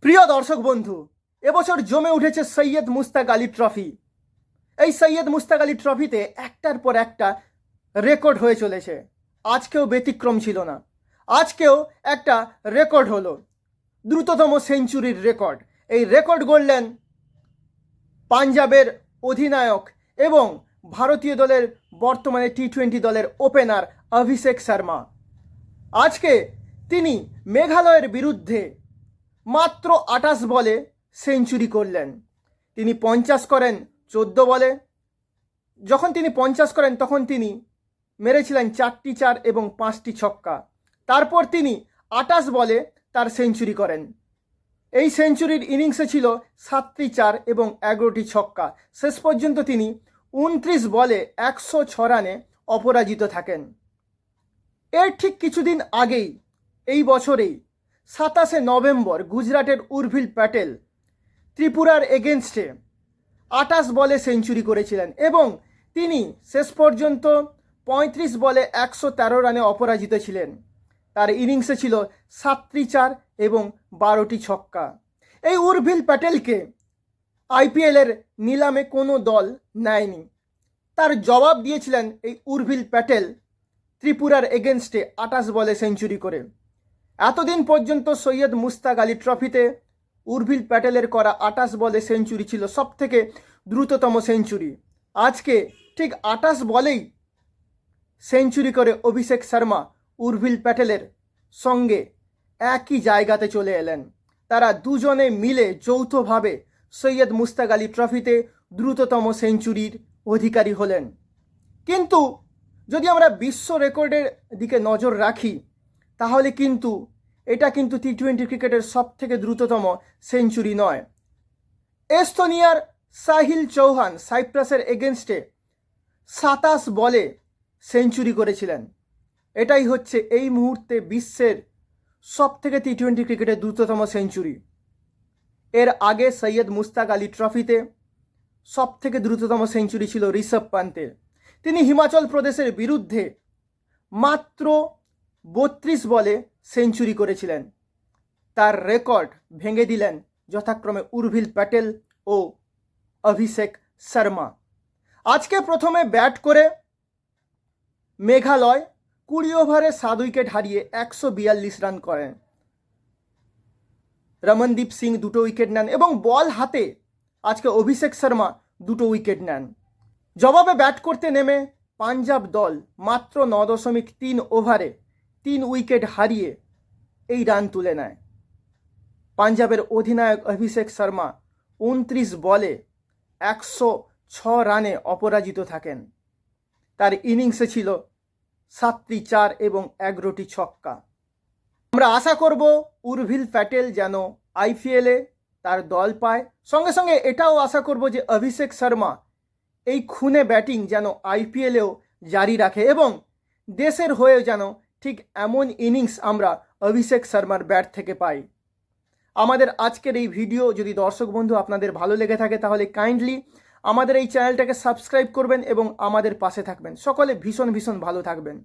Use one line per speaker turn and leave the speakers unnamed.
প্রিয় দর্শক বন্ধু, এবছর জমে উঠেছে সৈয়দ মুস্তাক আলী ট্রফি। এই সৈয়দ মুস্তাক আলী ট্রফিতে একটার পর একটা রেকর্ড হয়ে চলেছে। আজকেও ব্যতিক্রম ছিল না। আজকেও একটা রেকর্ড হলো। দ্রুততম সেঞ্চুরির রেকর্ড। এই রেকর্ড গড়লেন পাঞ্জাবের অধিনায়ক এবং ভারতীয় দলের বর্তমানে টি টোয়েন্টি দলের ওপেনার অভিষেক শর্মা। আজকে তিনি মেঘালয়ের বিরুদ্ধে মাত্র আটাশ বলে সেঞ্চুরি করলেন। তিনি পঞ্চাশ করেন চোদ্দ বলে। যখন তিনি পঞ্চাশ করেন, তখন তিনি মেরেছিলেন চারটি চার এবং পাঁচটি ছক্কা। তারপর তিনি আটাশ বলে তার সেঞ্চুরি করেন। এই সেঞ্চুরির ইনিংসে ছিল সাতটি চার এবং এগারোটি ছক্কা। শেষ পর্যন্ত তিনি উনত্রিশ বলে একশো ছ রানে অপরাজিত থাকেন। এর ঠিক কিছুদিন আগেই, এই বছরেই সাতাশে নভেম্বর গুজরাটের উর্ভিল প্যাটেল ত্রিপুরার এগেনস্টে। আটাশ বলে সেঞ্চুরি করেছিলেন এবং তিনি শেষ পর্যন্ত পঁয়ত্রিশ বলে একশো তেরো রানে অপরাজিত ছিলেন। তার ইনিংসে ছিল সাতটি চার এবং বারোটি ছক্কা। এই উর্ভিল প্যাটেলকে আইপিএলের নিলামে কোনো দল নেয়নি। তার জবাব দিয়েছিলেন এই উর্ভিল প্যাটেল ত্রিপুরার এগেনস্টে আটাশ বলে সেঞ্চুরি করে। এতদিন পর্যন্ত সৈয়দ মুস্তাক আলী ট্রফিতে উর্ভিল প্যাটেলের করা আটাশ বলে সেঞ্চুরি ছিল সব থেকে দ্রুততম সেঞ্চুরি। আজকে ঠিক আটাশ বলেই সেঞ্চুরি করে অভিষেক শর্মা উর্ভিল প্যাটেলের সঙ্গে একই জায়গাতে চলে এলেন। তারা দুজনে মিলে যৌথভাবে সৈয়দ মুস্তাক আলী ট্রফিতে দ্রুততম সেঞ্চুরির অধিকারী হলেন। কিন্তু যদি আমরা বিশ্ব রেকর্ডের দিকে নজর রাখি তাহলে কিন্তু এটা কিন্তু টি টোয়েন্টি ক্রিকেটের সব থেকে দ্রুততম সেঞ্চুরি নয়। এস্তোনিয়ার সাহিল চৌহান সাইপ্রাসের এগেনস্টে সাতাশ বলে সেঞ্চুরি করেছিলেন। এটাই হচ্ছে এই মুহূর্তে বিশ্বের সব থেকে টি টোয়েন্টি ক্রিকেটের দ্রুততম সেঞ্চুরি। এর আগে সৈয়দ মুস্তাক আলী ট্রফিতে সব থেকে দ্রুততম সেঞ্চুরি ছিল ঋষভ পান্তের। তিনি হিমাচল প্রদেশের বিরুদ্ধে মাত্র বত্রিশ বলে সেঞ্চুরি করেছিলেন। তার রেকর্ড ভেঙে দিলেন যথাক্রমে উর্ভিল প্যাটেল ও অভিষেক শর্মা। আজকে প্রথমে ব্যাট করে মেঘালয় কুড়ি ওভারে সাত উইকেট হারিয়ে একশো বিয়াল্লিশ রান করেন। রমনদীপ সিং দুটো উইকেট নেন এবং বল হাতে আজকে অভিষেক শর্মা দুটো উইকেট নেন। জবাবে ব্যাট করতে নেমে পাঞ্জাব দল মাত্র ন দশমিক তিন ওভারে তিন উইকেট হারিয়ে এই রান তুলে নেয়। পাঞ্জাবের অধিনায়ক অভিষেক শর্মা উনত্রিশ বলে একশো ছ রানে অপরাজিত থাকেন। তার ইনিংসে ছিল সাতটি চার এবং এগারোটি ছক্কা। আমরা আশা করব উর্ভিল প্যাটেল যেন আইপিএলে তার দল পায়। সঙ্গে সঙ্গে এটাও আশা করব যে অভিষেক শর্মা এই খুনে ব্যাটিং যেন আইপিএলেও জারি রাখে এবং দেশের হয়ে যেন ঠিক এমন ইনিংস আমরা অভিষেক শর্মার ব্যাট থেকে পাই। আমাদের আজকের এই ভিডিও যদি দর্শক বন্ধু আপনাদের ভালো লেগে থাকে তাহলে কাইন্ডলি আমাদের এই চ্যানেলটাকে সাবস্ক্রাইব করবেন এবং আমাদের পাশে থাকবেন। সকলে ভীষণ ভীষণ ভালো থাকবেন।